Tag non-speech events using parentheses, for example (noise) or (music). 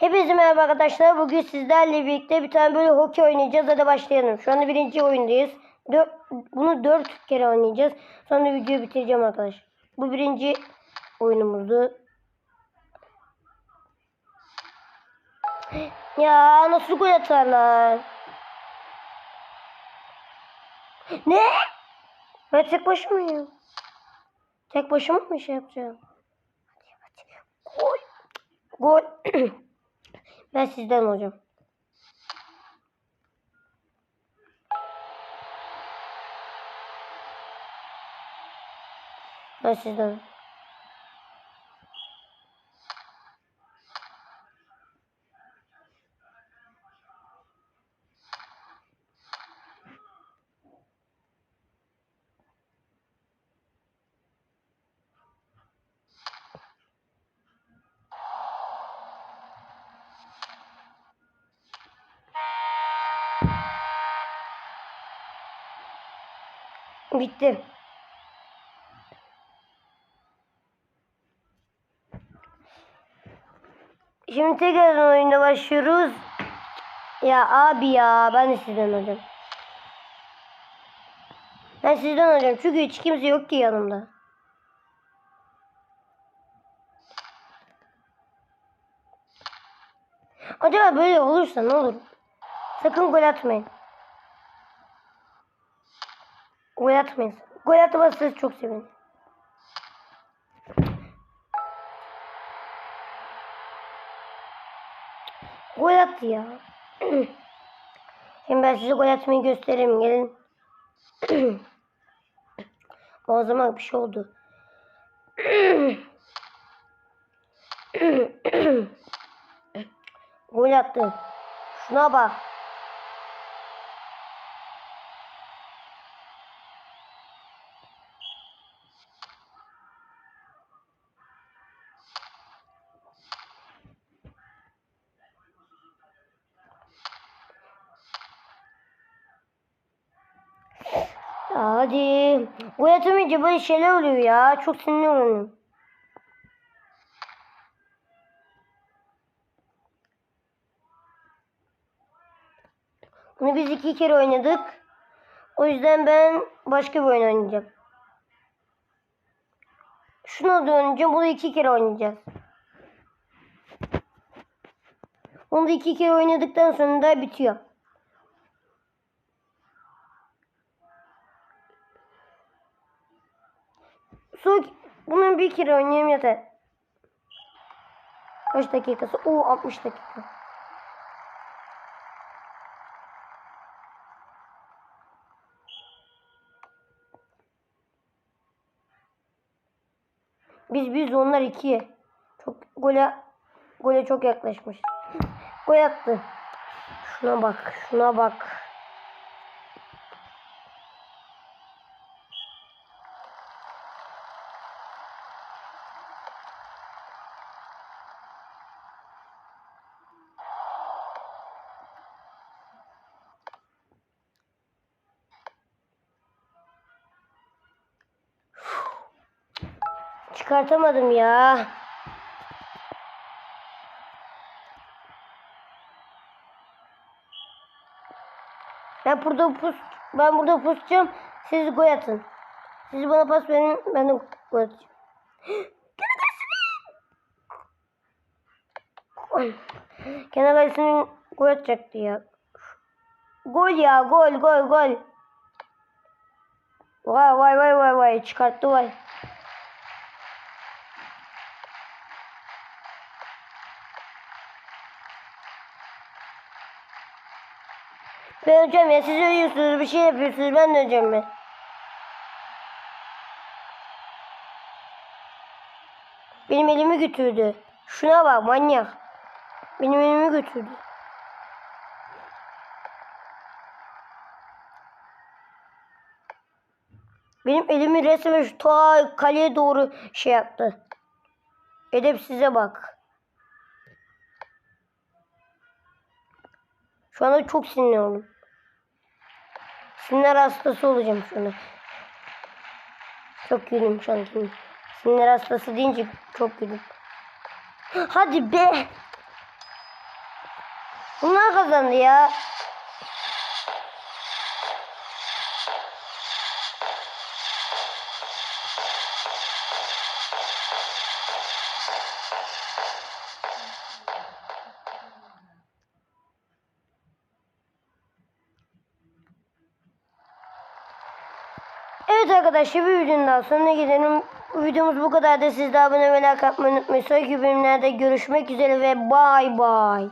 Hepinize merhaba arkadaşlar. Bugün sizlerle birlikte bir tane böyle hokey oynayacağız. Hadi başlayalım. Şu anda birinci oyundayız. Dör, bunu dört kere oynayacağız. Sonra videoyu bitireceğim arkadaşlar. Bu birinci oyunumuzdu. (gasps) Ya nasıl gol atarlar? Ne? Ben tek başımayım. Tek başıma mı şey yapacağım? Hadi hadi. Gol. Gol. (clears throat) ben sizden hocam. Ben sizden. Bitti. Şimdi tekrar oyunda başlıyoruz. Ya abi ya ben de sizden hocam. Ben sizden hocam çünkü hiç kimse yok ki yanımda. Acaba böyle olursa ne olur? Sakın gol atmayın. Gol atmayın. Gol atmazsanız çok sevinirim. Gol attı ya. (clears throat) Şimdi ben size gol atmayı göstereyim. Gelin. (clears throat) o zaman bir şey oldu. (clears throat) gol attı. Şuna bak. Ya hadi. Gol atamayınca böyle şeyler oluyor ya. Çok sinirli. Bunu biz iki kere oynadık. O yüzden ben başka bir oyun oynayacağım. Da oynayacağım. Bunu iki kere oynayacağız. Onu da iki kere oynadıktan sonra da bitiyor. Su bunu bir kere oynayayım yeter. Kaç dakikası? Oo 60 dakika. Biz biz onlar ikiye. Çok gole gole çok yaklaşmış. Gol attı. Şuna bak, şuna bak. Çıkartamadım ya. Ben burada pus ben burada pusacağım. Siz gol atın. Siz bana pas verin. Ben de gol atacağım. (gasps) Kenar kalesinin gol atacaktı ya. Gol ya gol gol gol. Vay vay vay vay vay çıkarttı vay. Ben hocam ya siz ölüyorsunuz bir şey yapıyorsunuz ben de hocam ben. Benim elimi götürdü. Şuna bak manyak. Benim elimi götürdü. Benim elimi resmen şu ta kaleye doğru şey yaptı. Edep size bak. Şu anda çok sinirli. Sinir hastası olacağım şu anda. Çok güldüm şu an. Sinir hastası deyince çok güldüm. Hadi be. Bunlar kazandı ya. Evet arkadaşlar bir videonun daha sonuna gidelim. Bu videomuz bu kadar da siz de abone ve like atmayı unutmayın. Sonraki bölümlerde görüşmek üzere ve bay bay.